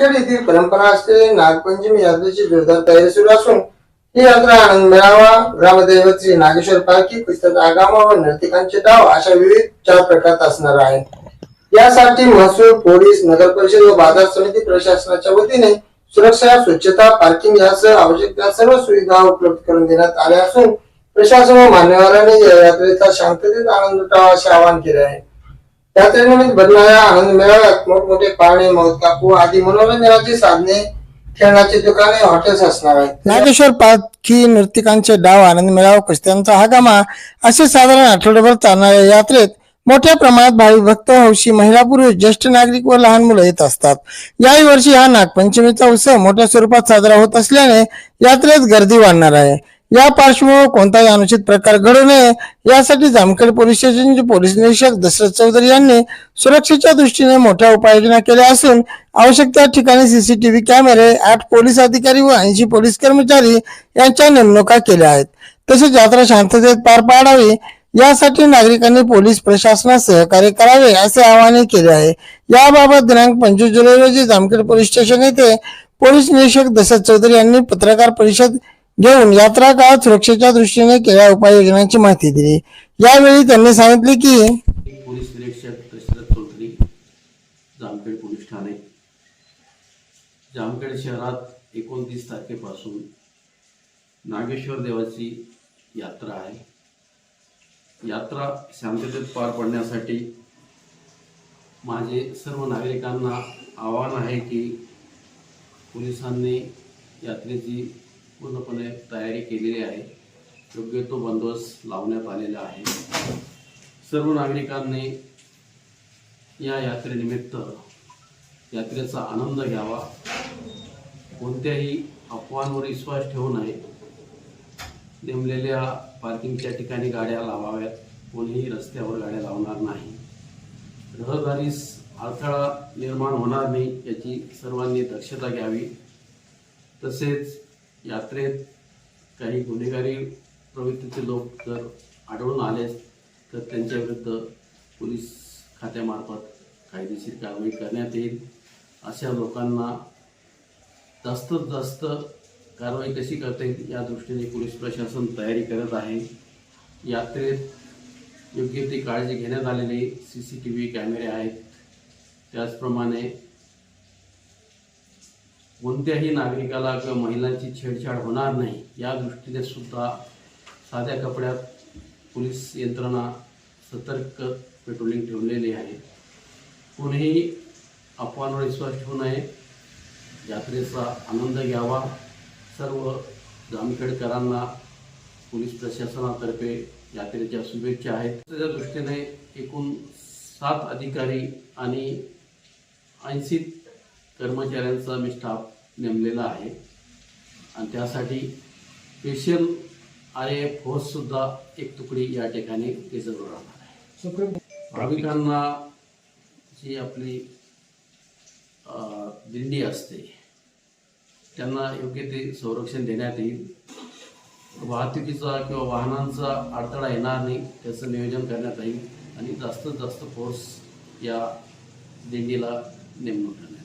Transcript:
नांदेड येथील परंपरा असलेली नागपंचमी यात्रेची जोरदार तयारी सुरू असून ही यात्रा आनंद मेळावा ग्रामदैवत श्री नागेश्वर पालखी पुस्तक आगामा व नर्तिकांचे डाव अशा विविध चार प्रकारात असणार आहे. यासाठी महसूल पोलीस नगर परिषद व बाजार समिती प्रशासनाच्या वतीने सुरक्षा स्वच्छता पार्किंग यासह आवश्यक त्या सर्व सुविधा उपलब्ध करून देण्यात आल्या असून प्रशासन व मान्यवरांनी या यात्रेचा शांततेत आनंद लुटावा असे आवाहन केले आहे. यात्रेनिमित्त भरणाऱ्या आनंद मेळाव्यात मोठमोठे पाळणे मौत कापू आदी मनोरंजनाची साधने खेळण्याची दुकाने हॉटेल्स असणार आहेत. नागेश्वर पालखी नृत्यकांचे डाव आनंद मेळावा कुस्त्यांचा हागामा असे साधारण आठवड्याभर चालणाऱ्या यात्रेत मोठ्या प्रमाणात भाविक भक्त हौशी महिला पुरुष ज्येष्ठ नागरिक व लहान मुलं येत असतात. याही वर्षी हा नागपंचमीचा उत्सव मोठ्या स्वरूपात साजरा होत असल्याने यात्रेत गर्दी वाढणार आहे. या पार्श्वभूमीवर कोणताही अनुचित प्रकार घडू नये यासाठी जामखेड पोलीस स्टेशनचे पोलीस निरीक्षक दशरथ चौधरी यांनी सुरक्षेच्या दृष्टीने मोठ्या उपाययोजना केल्या असून आवश्यक त्या ठिकाणी सीसीटीव्ही कॅमेरे आठ पोलीस अधिकारी व ऐंशी पोलीस कर्मचारी यांच्या नेमणुका केल्या आहेत. तसेच यात्रा शांततेत पार पाडावी यासाठी नागरिकांनी पोलीस प्रशासनास सहकार्य करावे असे आवाहन केले आहे. याबाबत दिनांक पंचवीस जुलै रोजी जामखेड पोलीस स्टेशन येथे पोलीस निरीक्षक दशरथ चौधरी यांनी पत्रकार परिषद घेऊन यात्रा काळात सुरक्षेच्या दृष्टीने केलेल्या उपाययोजनांची माहिती दिली. यावेळी त्यांनी सांगितले की पोलीस निरीक्षक दशरथ चौधरी जामखेड पोलीस ठाणे. जामखेड शहरात एकोणतीस तारखेपासून नागेश्वर देवाची यात्रा आहे. यात्रा शांततेत पार पडण्यासाठी माझे सर्व नागरिकांना आव्हान आहे की पोलिसांनी यात्रेची पूर्णपणे तयारी केलेली आहे. योग्य तो बंदोबस्त लावण्यात आलेला आहे. सर्व नागरिकांनी या यात्रेनिमित्त यात्रेचा आनंद घ्यावा. कोणत्याही अफवांवर विश्वास ठेवू नये. नेमलेल्या पार्किंगच्या ठिकाणी गाड्या लावाव्यात. कोणीही रस्त्यावर गाड्या लावणार नाही. रहदारीस अडथळा निर्माण होणार नाही याची सर्वांनी दक्षता घ्यावी. तसेच यात्रेत काही गुन्हेगारी प्रवृत्तीचे लोक जर आढळून आले तर त्यांच्याविरुद्ध पोलीस खात्यामार्फत कायदेशीर कारवाई करण्यात येईल. अशा लोकांना जास्तीत जास्त कारवाई कशी करता येईल या दृष्टीने पोलीस प्रशासन तयारी करत आहे. यात्रेत योग्य ती काळजी घेण्यात आलेले सी सी टी व्ही कॅमेरे आहेत. त्याचप्रमाणे कोणत्याही नागरिकाला किंवा महिलांची छेडछाड होणार नाही या दृष्टीने सुद्धा साध्या कपड्यात पोलीस यंत्रणा सतर्क पेट्रोलिंग ठेवलेली आहे. कोणीही अफवांवर विश्वास ठेवू नये. यात्रेचा आनंद घ्यावा. सर्व जामखेडकरांना पोलीस प्रशासनातर्फे यात्रेच्या शुभेच्छा आहेत. त्याच्या दृष्टीने एकूण सात अधिकारी आणि ऐंशी कर्मचाऱ्यांचा मी स्टाफ नेमलेला आहे. आणि त्यासाठी स्पेशल आय एफ फोर्ससुद्धा एक तुकडी या ठिकाणी रिझर्व राहणार आहे. भाविकांना जी आपली दिंडी असते त्यांना योग्य ते संरक्षण देण्यात येईल. वाहतुकीचा किंवा वाहनांचा अडथळा येणार नाही त्याचं नियोजन करण्यात येईल. आणि जास्तीत जास्त फोर्स या दिंडीला नेमणूक करण्यात